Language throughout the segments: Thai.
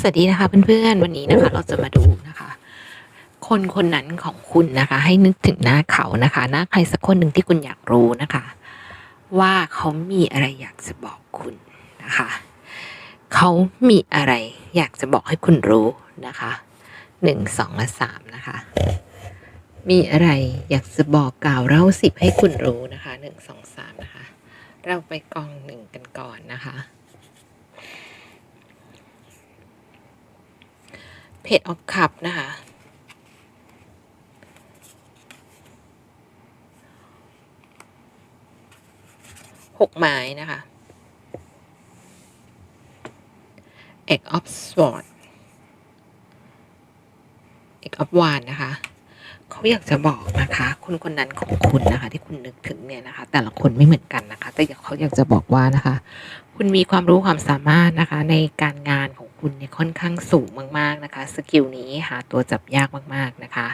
สวัสดีนะคะเพื่อนๆ วันนี้นะคะ เราจะมาดูนะคะ คนคนนั้นของคุณนะคะ ให้นึกถึงหน้าเขานะคะ หน้าใครสักคนหนึ่งที่คุณอยากรู้นะคะ ว่าเขามีอะไรอยากจะบอกคุณนะคะ เขามีอะไรอยากจะบอกให้คุณรู้นะคะหนึ่งสองและสามนะคะ มีอะไรอยากจะบอกกล่าวเล่าสิบให้คุณรู้นะคะหนึ่งสองสามนะคะ เราไปกองหนึ่งกันก่อนนะคะ เพจออฟคัพนะคะ หกไม้นะคะเอกออฟสวอตเอกออฟวานนะคะเขาอยากจะบอกนะคะ คนคนนั้นของคุณนะคะ ที่คุณนึกถึงเนี่ยนะคะ แต่ละคนไม่เหมือนกันนะคะ แต่เขาอยากจะบอกว่านะคะ คุณมีความรู้ความสามารถนะคะ ในการงานของ คุณเนี่ยค่อนข้างสูงมากๆนะคะ สกิลนี้หาตัวจับยากมากๆนะคะ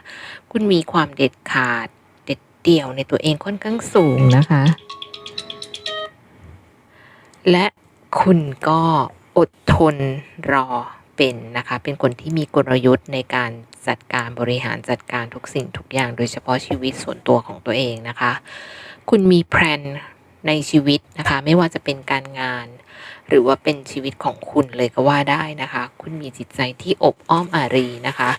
คุณมีความเด็ดขาดเด็ดเดี่ยวในตัวเองค่อนข้างสูงนะคะ และคุณก็อดทนรอเป็นนะคะ เป็นคนที่มีกลยุทธ์ในการจัดการบริหารจัดการทุกสิ่งทุกอย่าง โดยเฉพาะชีวิตส่วนตัวของตัวเองนะคะ คุณมีแพลนในชีวิตนะคะ ไม่ว่าจะเป็นการงาน หรือว่าเป็นชีวิตของคุณเลยก็ว่าได้นะคะ คุณมีจิตใจที่อบอ้อมอารีนะคะ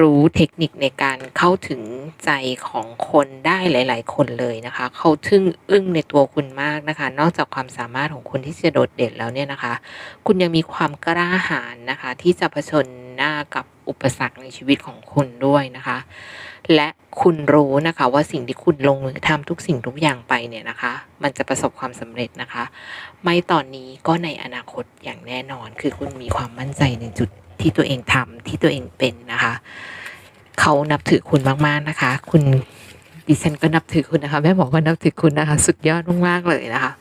รู้เทคนิคในการเข้าถึงใจของคนได้หลาย ๆ คนเลยนะคะ เขาทึ่งอึ้งในตัวคุณมากนะคะ นอกจากความสามารถของคุณที่จะโดดเด่นแล้วเนี่ยนะคะ คุณยังมีความกล้าหาญนะคะ ที่จะเผชิญหน้ากับ อุปสรรคในชีวิตของคุณด้วยนะคะ และคุณรู้นะคะว่าสิ่งที่คุณลงมือทำทุกสิ่งทุกอย่างไปเนี่ยนะคะ มันจะประสบความสำเร็จนะคะ ไม่ตอนนี้ก็ในอนาคตอย่างแน่นอน คือคุณมีความมั่นใจในจุดที่ตัวเองทำที่ตัวเองเป็นนะคะเขานับถือคุณมากๆนะคะ คุณดิฉันก็นับถือคุณนะคะแม่หมอก็นับถือคุณนะคะ สุดยอดมากๆเลยนะคะ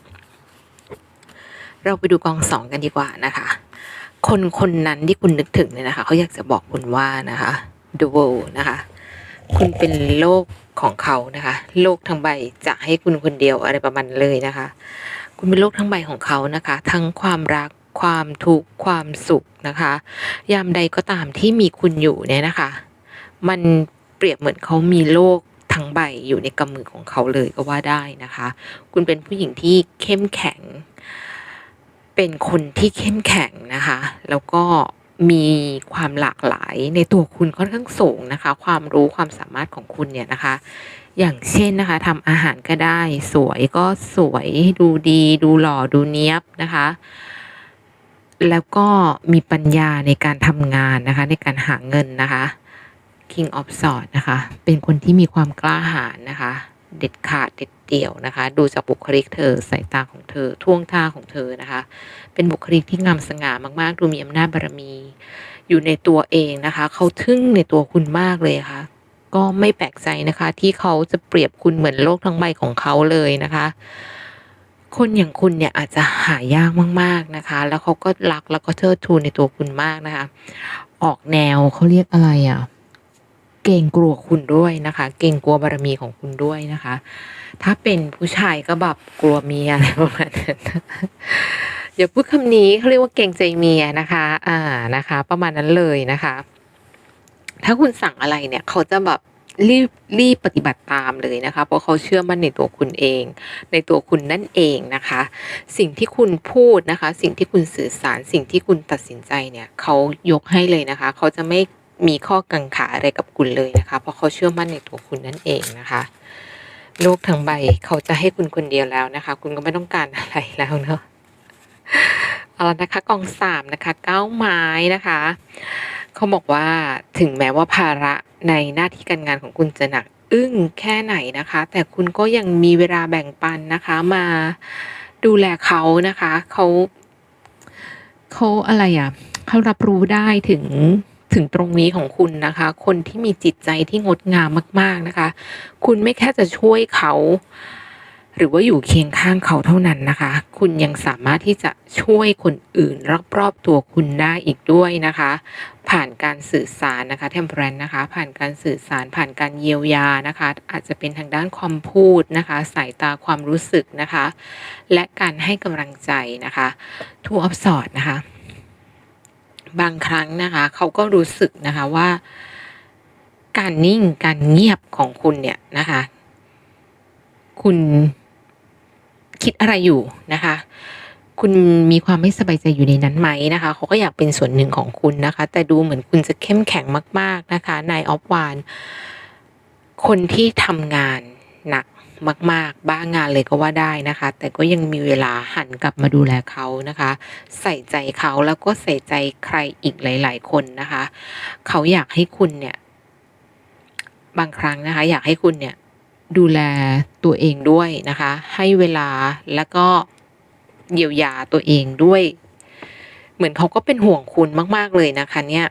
เราไปดูกองสองกันดีกว่านะคะ คนคนนั้นที่คุณนึกถึงเนี่ยนะคะเขาอยากจะบอกคุณว่านะคะ the world นะคะ คุณเป็นโลกของเขานะคะ โลกทั้งใบจะให้คุณคนเดียวอะไรประมาณเลยนะคะ คุณเป็นโลกทั้งใบของเขานะคะ ทั้งความรักความทุกข์ความสุขนะคะ ยามใดก็ตามที่มีคุณอยู่เนี่ยนะคะ มันเปรียบเหมือนเขามีโลกทั้งใบอยู่ในกำมือของเขาเลยก็ว่าได้นะคะ คุณเป็นผู้หญิงที่เข้มแข็ง เป็นคนที่เข้มแข็งนะคะ แล้วก็มีความหลากหลายในตัวคุณค่อนข้างสูงนะคะ ความรู้ความสามารถของคุณเนี่ยนะคะ อย่างเช่นนะคะทำอาหารก็ได้ สวยก็สวยดูดี ดูหล่อดูเนี้ยบนะคะ แล้วก็มีปัญญาในการทำงานนะคะ ในการหาเงินนะคะ King of Swords นะคะ เป็นคนที่มีความกล้าหาญนะคะ เด็ดขาดเด็ด เดี่ยวนะคะ ดูจากบุคลิกเธอสายตาของเธอท่วงท่าของเธอนะคะ เป็นบุคลิกที่งามสง่ามากๆ ดูมีอำนาจบารมี อยู่ในตัวเองนะคะ เขาทึ่งในตัวคุณมากเลยค่ะ ก็ไม่แปลกใจนะคะ ที่เขาจะเปรียบคุณเหมือนโลกทั้งใบของเขาเลยนะคะคนอย่างคุณเนี่ยอาจจะหายากมาก ๆนะคะ แล้วเขาก็รักแล้วก็เทิดทูนในตัวคุณมากนะคะ ออกแนวเขาเรียกอะไรอะ กรงกลัวคุณด้วยนะคะ เกรงกลัวบารมีของคุณด้วยนะคะ ถ้าเป็นผู้ชายก็แบบกลัวเมียอะไรประมาณนั้นอย่าพูดคำนี้เขาเรียกว่าเกรงใจเมียนะคะ อ่านะคะ ประมาณนั้นเลยนะคะ ถ้าคุณสั่งอะไรเนี่ย เขาจะแบบรีบรีบปฏิบัติตามเลยนะคะ เพราะเขาเชื่อมั่นในตัวคุณเอง ในตัวคุณนั่นเองนะคะ สิ่งที่คุณพูดนะคะ สิ่งที่คุณสื่อสารสิ่งที่คุณตัดสินใจเนี่ย เขายกให้เลยนะคะ เขาจะไม่ มีข้อกังขาอะไรกับคุณเลยนะคะ เพราะเขาเชื่อมั่นในตัวคุณนั่นเองนะคะ โลกทั้งใบเขาจะให้คุณคนเดียวแล้วนะคะ คุณก็ไม่ต้องการอะไรแล้วเนาะเอาละนะคะกองสามนะคะเก้าไม้นะคะ เขาบอกว่าถึงแม้ว่าภาระในหน้าที่การงานของคุณจะหนักอึ้งแค่ไหนนะคะ แต่คุณก็ยังมีเวลาแบ่งปันนะคะ มาดูแลเขานะคะเขาเขาอะไรอะเขารับรู้ได้ถึง ถึงตรงนี้ของคุณนะคะ คนที่มีจิตใจที่งดงามมาก ๆนะคะ คุณไม่แค่จะช่วยเขา หรือว่าอยู่เคียงข้างเขาเท่านั้นนะคะ คุณยังสามารถที่จะช่วยคนอื่นรอบๆตัวคุณได้อีกด้วยนะคะ ผ่านการสื่อสารนะคะเทมเพลนนะคะ ผ่านการสื่อสารผ่านการเยียวยานะคะ อาจจะเป็นทางด้านความพูดนะคะ สายตาความรู้สึกนะคะ และการให้กำลังใจนะคะทูออฟสอดนะคะ บางครั้งนะคะ เขาก็รู้สึกนะคะว่า การนิ่งการเงียบของคุณเนี่ยนะคะ คุณคิดอะไรอยู่นะคะ คุณมีความไม่สบายใจอยู่ในนั้นไหมนะคะ เขาก็อยากเป็นส่วนหนึ่งของคุณนะคะ แต่ดูเหมือนคุณจะเข้มแข็งมาก ๆนะคะนายออฟวานคนที่ทำงานหนัก มาก ๆ บ้างานเลยก็ว่าได้นะคะ แต่ก็ยังมีเวลาหันกลับมาดูแลเขานะคะ ใส่ใจเขาแล้วก็ใส่ใจใครอีกหลาย ๆ คนนะคะ เขาอยากให้คุณเนี่ย บางครั้งนะคะ อยากให้คุณเนี่ย ดูแลตัวเองด้วยนะคะ ให้เวลาแล้วก็เยียวยาตัวเองด้วย เหมือนเขาก็เป็นห่วงคุณมาก ๆ เลยนะคะเนี่ย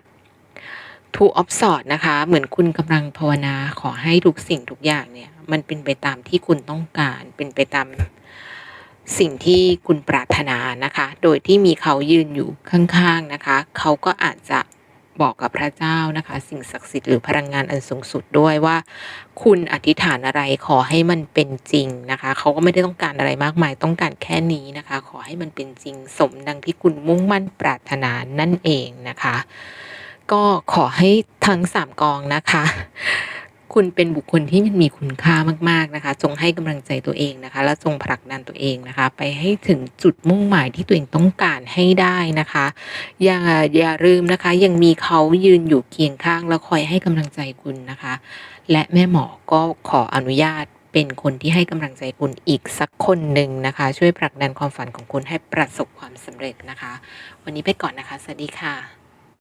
Two of Swords นะคะ เหมือนคุณกำลังภาวนาขอให้ทุกสิ่งทุกอย่างเนี่ย มันเป็นไปตามที่คุณต้องการ เป็นไปตามสิ่งที่คุณปรารถนานะคะ โดยที่มีเขายืนอยู่ข้างๆนะคะ เขาก็อาจจะบอกกับพระเจ้านะคะ สิ่งศักดิ์สิทธิ์หรือพลังงานอันสูงสุดด้วยว่า คุณอธิษฐานอะไรขอให้มันเป็นจริงนะคะ เขาก็ไม่ได้ต้องการอะไรมากมายต้องการแค่นี้นะคะ ขอให้มันเป็นจริง สมดังที่คุณมุ่งมั่นปรารถนานั่นเองนะคะ ก็ขอให้ทั้ง3กองนะคะ คุณเป็นบุคคลที่มีคุณค่ามากๆนะคะ จงให้กำลังใจตัวเองนะคะ และจงผลักดันตัวเองนะคะ ไปให้ถึงจุดมุ่งหมายที่ตัวเองต้องการให้ได้นะคะ อย่าอย่าลืมนะคะ ยังมีเขายืนอยู่เคียงข้างแล้วคอยให้กำลังใจคุณนะคะ และแม่หมอก็ขออนุญาตเป็นคนที่ให้กำลังใจคุณอีกสักคนหนึ่งนะคะ ช่วยผลักดันความฝันของคุณให้ประสบความสำเร็จนะคะ วันนี้ไปก่อนนะคะ สวัสดีค่ะ